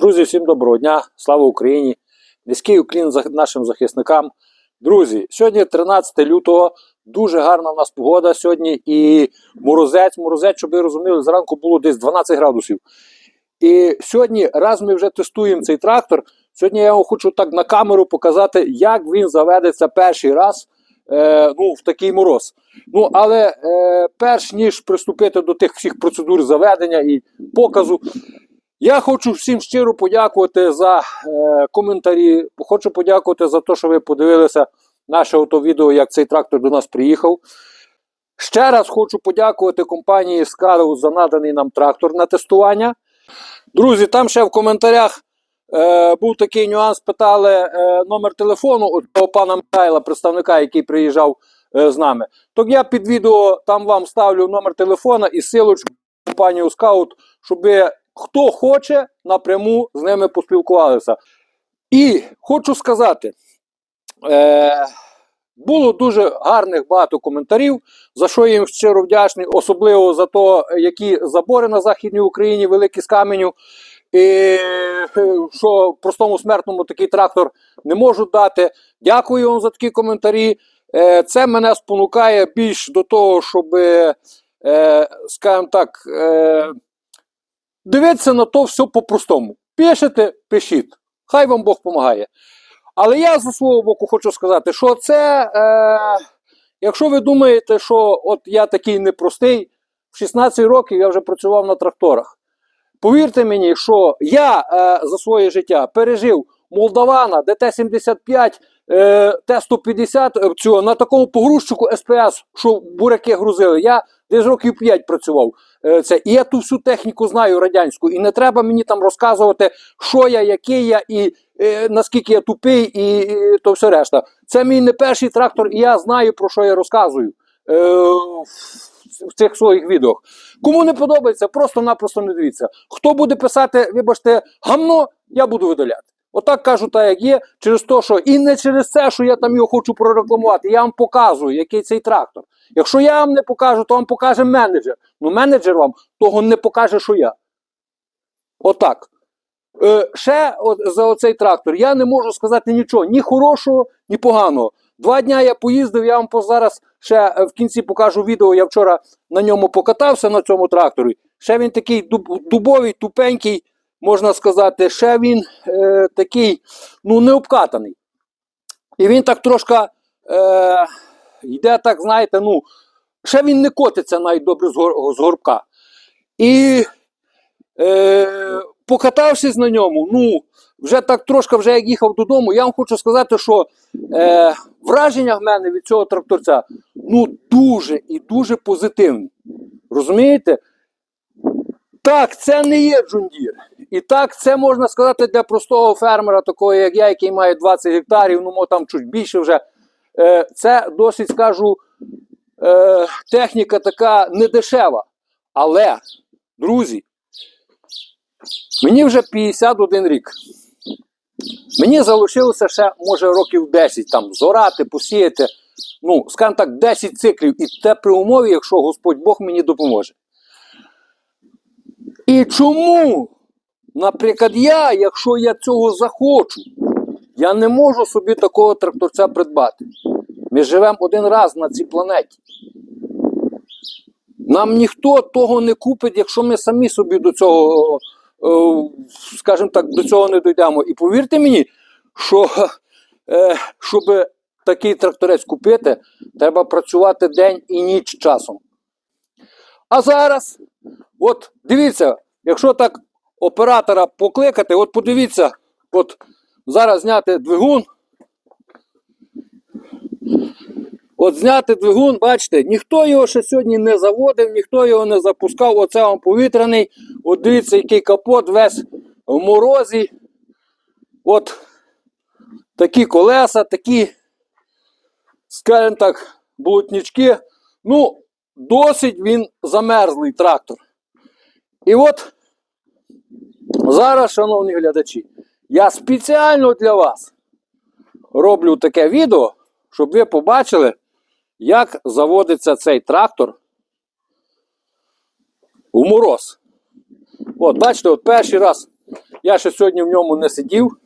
Друзі, всім доброго дня! Слава Україні! Низький уклін нашим захисникам. Друзі, сьогодні 13 лютого. Дуже гарна в нас погода сьогодні. І морозець, морозець, щоб ви розуміли, зранку було десь 12 градусів. І сьогодні, раз ми вже тестуємо цей трактор, сьогодні я вам хочу так на камеру показати, як він заведеться перший раз е, ну, в такий мороз. Ну, але е, перш ніж приступити до тих всіх процедур заведення і показу, я хочу всім щиро подякувати за е, коментарі. Хочу подякувати за те, що ви подивилися наше ото відео, як цей трактор до нас приїхав. Ще раз хочу подякувати компанії Скару за наданий нам трактор на тестування. Друзі, там ще в коментарях е, був такий нюанс, питали е, номер телефону у пана Михайла, представника, який приїжджав е, з нами. То я під відео там вам ставлю номер телефона і силочку компанію Скаут, щоб ви, хто хоче, напряму з ними поспілкувалися. І хочу сказати, е, було дуже гарних багато коментарів, за що я їм щиро вдячний, особливо за те, які забори на Західній Україні великі з каменю. І е, що простому смертному такий трактор не можуть дати. Дякую вам за такі коментарі. Е, Це мене спонукає більш до того, щоб, е, скажімо так, дивитися на то все по-простому. Пишете, пишіть. Хай вам Бог допомагає. Але я зі свого боку хочу сказати, що це, е, якщо ви думаєте, що от я такий непростий, в 16 років я вже працював на тракторах. Повірте мені, що я е, за своє життя пережив Молдавана, ДТ-75, е, Т-150 е, на такому погрузчику СПС, що буряки грузили. Я десь років 5 працював. Е, це. І я ту всю техніку знаю радянську. І не треба мені там розказувати, що я, який я, і е, наскільки я тупий, і, і то все решта. Це мій не перший трактор, і я знаю, про що я розказую. Е, в цих своїх відео. Кому не подобається, просто-напросто не дивіться. Хто буде писати, вибачте, гамно, я буду видаляти. Отак кажу, так як є, через те, що і не через це, що я там його хочу прорекламувати. Я вам показую, який цей трактор. Якщо я вам не покажу, то вам покаже менеджер. Ну, менеджер вам того не покаже, що я. Отак. Е, ще от, за оцей трактор я не можу сказати нічого, ні хорошого, ні поганого. Два дня я поїздив, я вам зараз ще е, в кінці покажу відео. Я вчора на ньому покатався на цьому тракторі. Ще він такий дуб- дубовий, тупенький, можна сказати, ще він е, такий, ну, не обкатаний. І він так трошки е, йде, так, знаєте, ну, ще він не котиться навіть добре з, гор, з горбка. І е, покатавшись на ньому, ну, вже так трошки, вже як їхав додому, я вам хочу сказати, що е, враження в мене від цього тракторця ну, дуже і дуже позитивні. Розумієте? Так, це не є джундір. І так, це можна сказати для простого фермера, такого як я, який має 20 гектарів, ну там чуть більше вже. Е, це досить скажу, е, техніка така недешева. Але, друзі, мені вже 51 рік. Мені залишилося ще, може, років 10 там зорати, посіяти. Ну, скажімо так, 10 циклів. І це при умові, якщо Господь Бог мені допоможе. І чому, наприклад, я, якщо я цього захочу, я не можу собі такого тракторця придбати. Ми живемо один раз на цій планеті. Нам ніхто того не купить, якщо ми самі собі до цього, е, скажімо так, до цього не дійдемо. І повірте мені, що е, щоб такий тракторець купити, треба працювати день і ніч часом. А зараз, от дивіться, якщо так оператора покликати, от подивіться, от зараз зняти двигун. От зняти двигун, бачите, ніхто його ще сьогодні не заводив, ніхто його не запускав. Оце вам повітряний. От дивіться, який капот весь в морозі. От такі колеса, такі, скажімо так, болотнички. Ну, досить він замерзлий трактор. І от зараз, шановні глядачі, я спеціально для вас роблю таке відео, щоб ви побачили, як заводиться цей трактор у мороз. От, бачите, от перший раз Я ще сьогодні в ньому не сидів.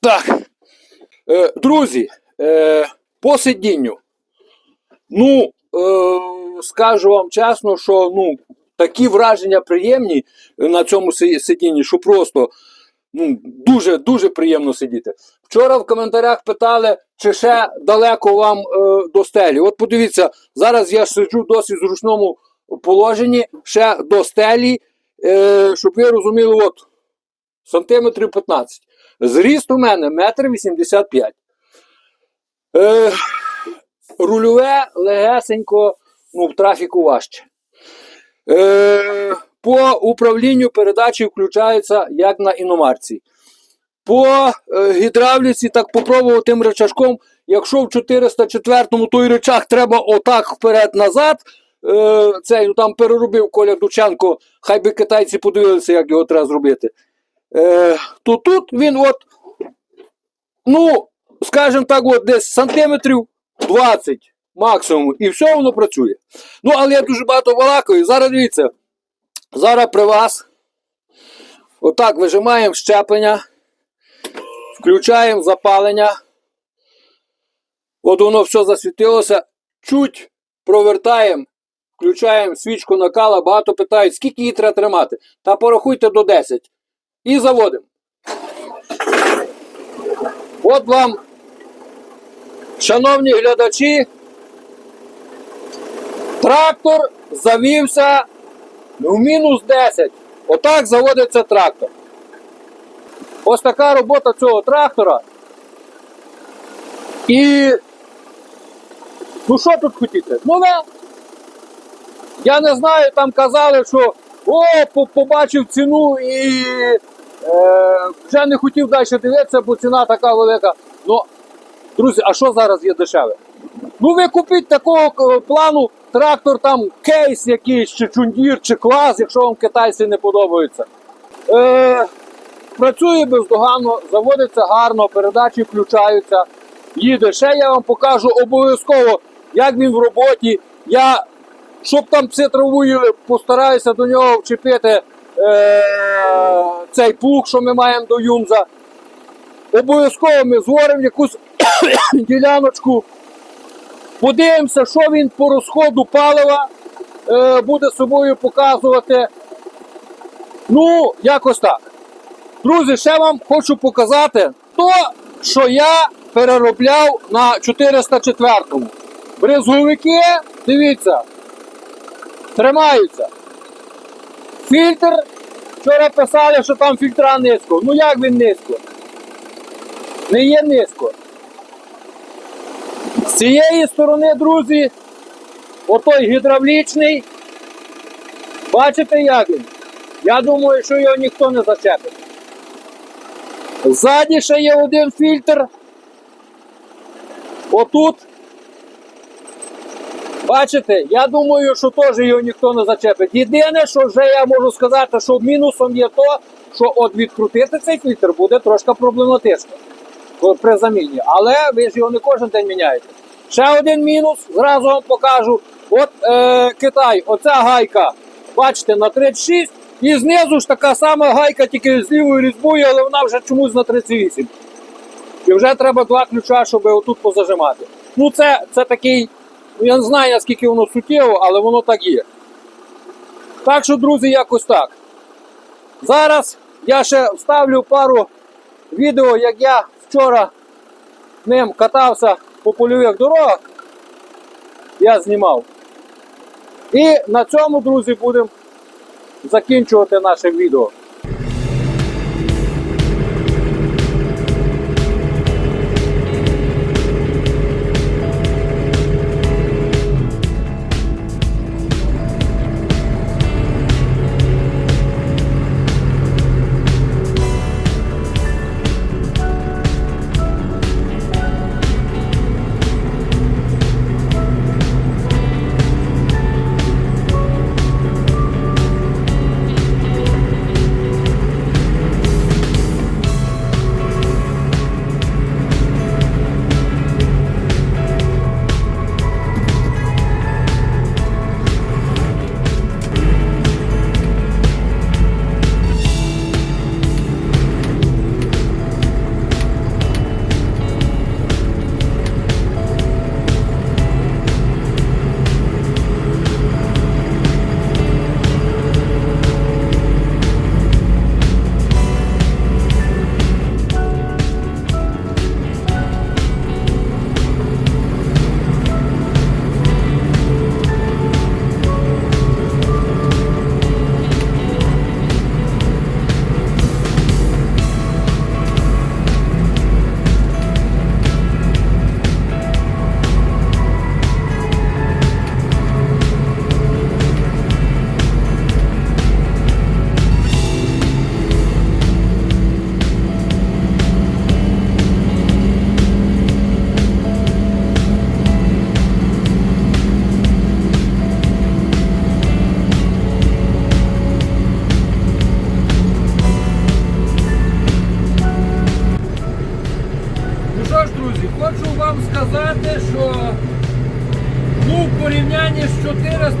Так. Е, друзі, е, по сидінню. Ну, е, скажу вам чесно, що ну, такі враження приємні на цьому си- сидінні, що просто ну, дуже дуже приємно сидіти. Вчора в коментарях питали, чи ще далеко вам е, до стелі. От подивіться, зараз я сиджу в досить зручному положенні, ще до стелі, е, щоб ви розуміли, от сантиметрів 15. Зріст у мене метр 85. Е, рульове легесенько, ну, в трафіку важче. Е, по управлінню передачі включаються як на іномарці. По е, гідравліці так попробував тим речашком. Якщо в 404-му той речах треба отак вперед-назад, е, цей ну, там переробив Коля Дученко, хай би китайці подивилися, як його треба зробити. Е, то тут він от, ну, скажімо так, от десь сантиметрів 20 максимум, і все воно працює. Ну, але я дуже багато балакаю. Зараз дивіться, зараз при вас отак вижимаємо щеплення, включаємо запалення. От воно все засвітилося. Чуть провертаємо, включаємо свічку накала. Багато питають, скільки її треба тримати. Та порахуйте до 10. І заводимо. От вам, шановні глядачі, трактор завівся ну, в мінус 10. Отак заводиться трактор. Ось така робота цього трактора. І ну що тут хотіти? Ну не. Я не знаю, там казали, що о, побачив ціну і е, вже не хотів далі дивитися, бо ціна така велика. Ну, друзі, а що зараз є дешеве? Ну ви купіть такого е, плану трактор, там кейс якийсь, чи чундір, чи клас, якщо вам китайці не подобаються. Е, працює бездоганно, заводиться гарно, передачі включаються, їде. Ще я вам покажу обов'язково, як він в роботі. Я, щоб там пси травуїли, постараюся до нього вчепити е, цей плуг, що ми маємо до Юмза. Обов'язково ми згоримо якусь діляночку. Подивимося, що він по розходу палива е, буде собою показувати. Ну, якось так. Друзі, ще вам хочу показати то, що я переробляв на 404-му. Брезговики, дивіться, тримаються. Фільтр. Вчора писали, що там фільтра низько. Ну як він низько? Не є низько. З цієї сторони, друзі, отой гідравлічний. Бачите, як він? Я думаю, що його ніхто не зачепить. Ззаді ще є один фільтр. Отут. Бачите, я думаю, що теж його ніхто не зачепить. Єдине, що вже я можу сказати, що мінусом є то, що от відкрутити цей фільтр буде трошки проблематично при заміні. Але ви ж його не кожен день міняєте. Ще один мінус, зразу вам покажу. От е, Китай, оця гайка, бачите, на 36, і знизу ж така сама гайка, тільки з лівою різьбою, але вона вже чомусь на 38. І вже треба два ключа, щоб отут позажимати. Ну, це, це такий, ну я не знаю, наскільки воно суттєво, але воно так є. Так що, друзі, якось так. Зараз я ще вставлю пару відео, як я вчора ним катався по польових дорогах. Я знімав. І на цьому, друзі, будемо закінчувати наше відео.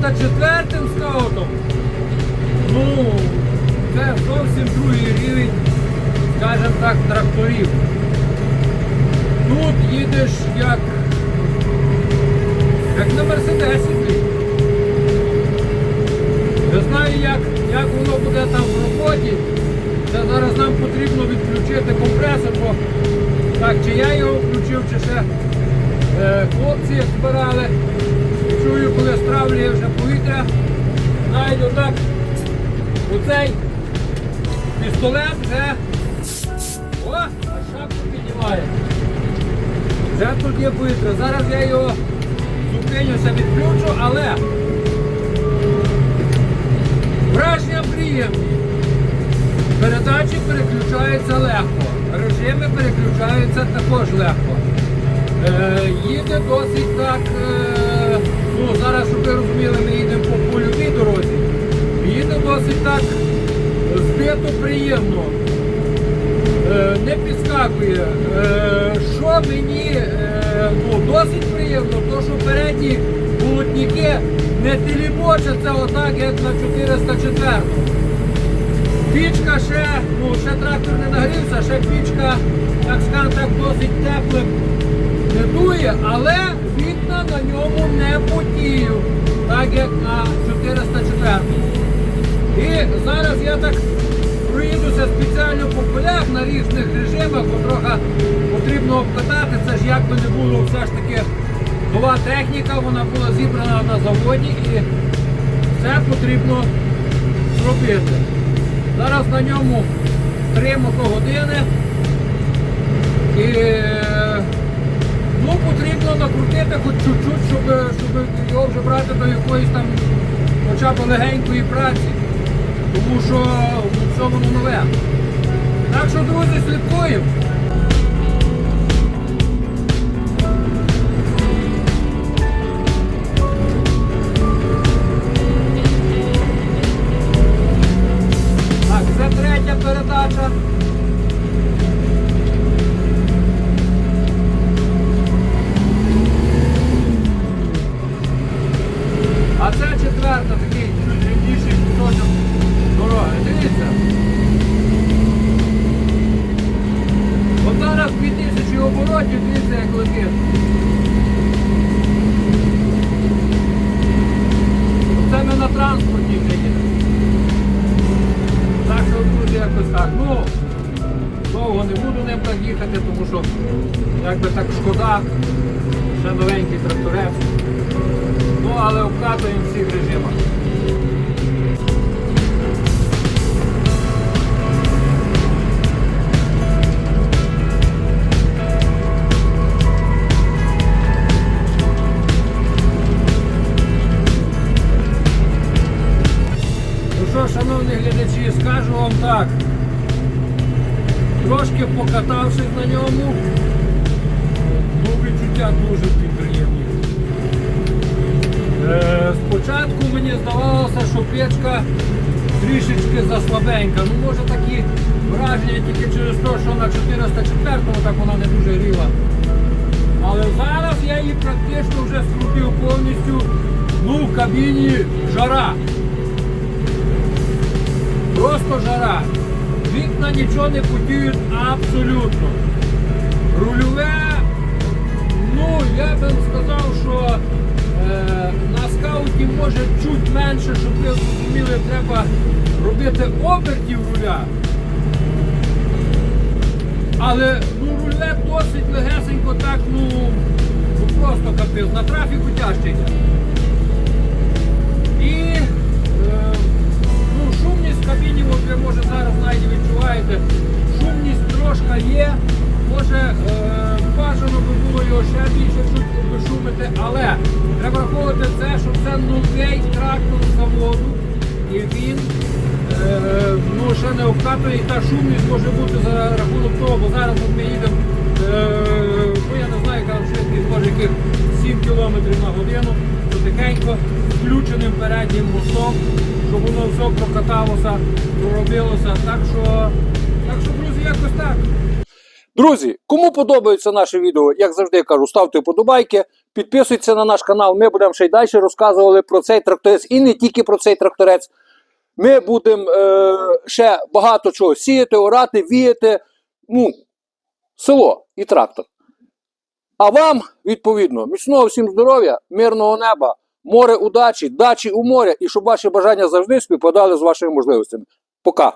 404 скаутом, ну, це зовсім другий рівень, скажімо так, тракторів. Тут їдеш як, як на Мерседесі. Не знаю, як, як воно буде там в роботі. Це зараз нам потрібно відключити компресор, бо так, чи я його включив, чи ще е, хлопці збирали. Чую, коли стравлює вже повітря, знайду так оцей пістолет вже о, а шапку піднімає. Вже тут є повітря. Зараз я його зупинюся, відключу, але враження приємні. Передачі переключаються легко, режими переключаються також легко. Е, їде досить так, е, ну зараз, щоб ви розуміли, ми їдемо по польовій дорозі. Їде досить так збито приємно. Е, не підскакує. Е, що мені е, ну, досить приємно, то що передні полотніки не телебочаться отак, як на 404. Пічка ще, ну ще трактор не нагрівся, ще пічка, так скажемо так, досить теплим не дує, але вікна на ньому не потіють, так як на 404. І зараз я так проїдуся спеціально по полях на різних режимах, бо трохи потрібно обкатати. Це ж як би не було все ж таки нова техніка, вона була зібрана на заводі і це потрібно зробити. Зараз на ньому 3 мотогодини. І ну, потрібно накрутити хоч чуть-чуть, щоб, щоб його вже брати до якоїсь там хоча б легенької праці. Тому що в цьому воно нове. Так що, друзі, слідкуємо. Транспорті їдемо. Так що друзі, якось так. Ну, довго не буду ним так їхати, тому що якби так шкода, ще новенький тракторець. Ну, але обкатуємо всіх режимах. Що, шановні глядачі, скажу вам так. Трошки покатавшись на ньому, ну відчуття дуже приємні. Е, спочатку мені здавалося, що печка трішечки заслабенька. Ну може такі враження тільки через те, що на 404-му так вона не дуже гріла. Але зараз я її практично вже скрутив повністю. Ну, в кабіні жара. Просто жара. Вікна нічого не потіють абсолютно. Рульове, ну я би сказав, що е, на скауті може чуть менше, щоб ви зрозуміли, треба робити обертів руля. Але ну, руле досить легесенько, так, ну, ну просто капець, на трафіку тяжчиться. В кабіні, ви може зараз навіть відчуваєте, шумність трошки є. Може е, бажано би було його ще більше чуть обешумити, але треба враховувати це, що це новий трактор заводу. І він е, ну, ще не обкатує, і та шумність може бути за рахунок того, бо зараз от ми їдемо, е, ну я не знаю, яка швидкість, може яких 7 км на годину, тихенько включеним переднім мостом, щоб воно все прокаталося, проробилося. Так що, так що, друзі, якось так. Друзі, кому подобається наше відео, як завжди кажу, ставте вподобайки, підписуйтесь на наш канал. Ми будемо ще й далі розказували про цей тракторець і не тільки про цей тракторець. Ми будемо е, ще багато чого сіяти, орати, віяти. Ну, село і трактор. А вам, відповідно, міцного всім здоров'я, мирного неба, море удачі, дачі у моря, і щоб ваші бажання завжди співпадали з вашими можливостями. Пока.